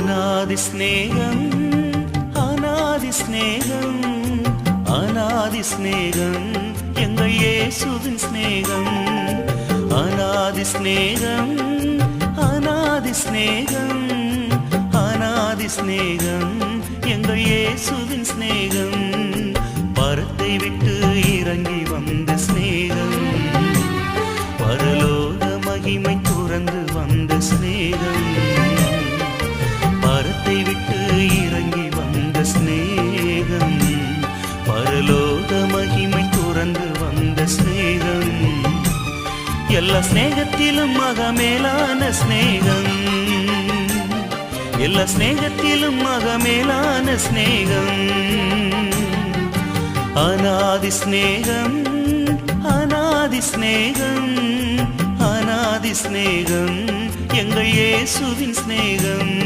அநாதி ஸ்நேகம் அநாதி ஸ்நேகம் அநாதி ஸ்நேகம் எங்கள் இயேசுவின் ஸ்நேகம் அநாதி ஸ்நேகம் அநாதி ஸ்நேகம் அநாதி ஸ்நேகம் எங்கள் இயேசுவின் ஸ்நேகம் பரத்தை விட்டு இறங்கி வந்த ஸ்நேகம் பரல பரத்தை விட்டு இறங்கி வந்த சிநேகம். பரலோக மகிமை துறந்து வந்த சிநேகம். எல்லா சிநேகத்திலும் மகமேலான சிநேகம். எல்லா சிநேகத்திலும் மகமேலான சிநேகம். அநாதி ஸ்நேகம் அநாதி ஸ்நேகம் அநாதி ஸ்நேகம் எங்கள் இயேசுவின் ஸ்நேகம்